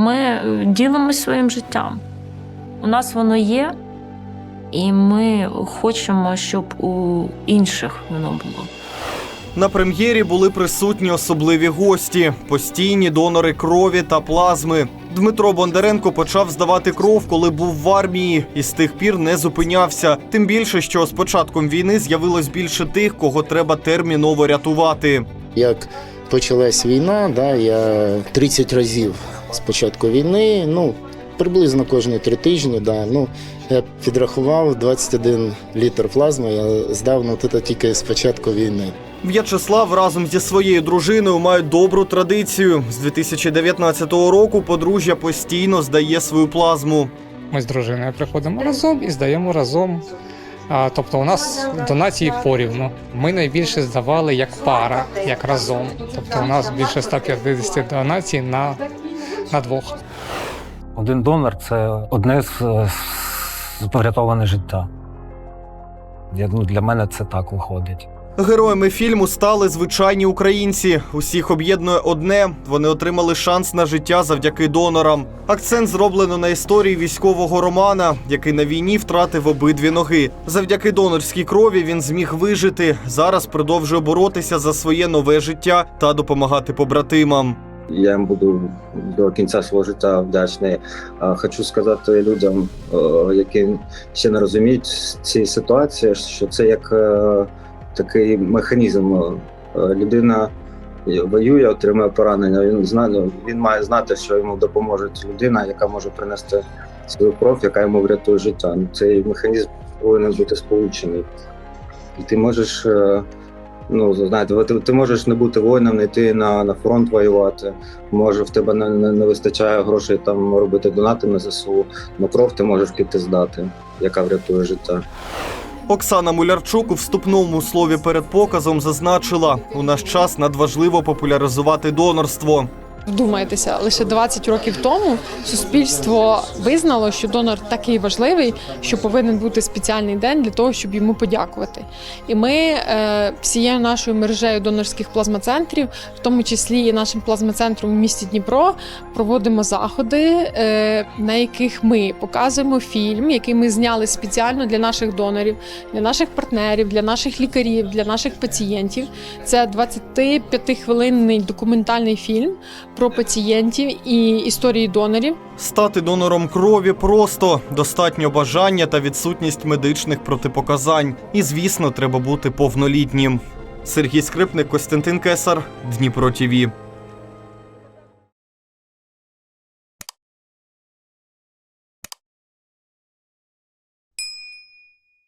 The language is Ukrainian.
Ми е, ділимось своїм життям. У нас воно є, і ми хочемо, щоб у інших воно було. На прем'єрі були присутні особливі гості, постійні донори крові та плазми. Дмитро Бондаренко почав здавати кров, коли був в армії, і з тих пір не зупинявся. Тим більше, що з початком війни з'явилось більше тих, кого треба терміново рятувати. Як почалась війна, да, я 30 разів з початку війни, ну, приблизно кожні три тижні, да, ну, я підрахував 21 літр плазми, я здав ну, це тільки з початку війни. В'ячеслав разом зі своєю дружиною мають добру традицію. З 2019 року подружжя постійно здає свою плазму. Ми з дружиною приходимо разом і здаємо разом. А, тобто у нас донації порівну. Ми найбільше здавали як пара, як разом. Тобто у нас більше 150 донацій на, на двох. Один донор це одне з, з врятоване життя. Я, ну, для мене це так виходить. Героями фільму стали звичайні українці. Усіх об'єднує одне: вони отримали шанс на життя завдяки донорам. Акцент зроблено на історії військового Романа, який на війні втратив обидві ноги. Завдяки донорській крові він зміг вижити. Зараз продовжує боротися за своє нове життя та допомагати побратимам. Я їм буду до кінця свого життя вдячний. Хочу сказати людям, е, які ще не розуміють цієї ситуації, що це як е, такий механізм. Е, Людина воює, отримує поранення. Він знає, він має знати, що йому допоможе людина, яка може принести свою кров, яка йому врятує життя. Ну, Цей механізм повинен бути сполучений. І ти можеш. Ну, знаєте, ти, ти можеш не бути воїном, не йти на, на фронт воювати. Може, в тебе не, не, не вистачає грошей там робити донати на ЗСУ. На кров ти можеш піти здати, яка врятує життя. Оксана Мулярчук у вступному слові перед показом зазначила: у наш час надважливо популяризувати донорство. Вдумайтеся, лише 20 років тому суспільство визнало, що донор такий важливий, що повинен бути спеціальний день для того, щоб йому подякувати. І ми е, всією нашою мережею донорських плазмоцентрів, в тому числі і нашим плазмоцентром у місті Дніпро, проводимо заходи, е, на яких ми показуємо фільм, який ми зняли спеціально для наших донорів, для наших партнерів, для наших лікарів, для наших пацієнтів. Це 25-хвилинний документальний фільм про пацієнтів і історії донорів. Стати донором крові просто достатньо бажання та відсутність медичних протипоказань. І, звісно, треба бути повнолітнім. Сергій Скрипник, Костянтин Кесар, Дніпро ТІВІ.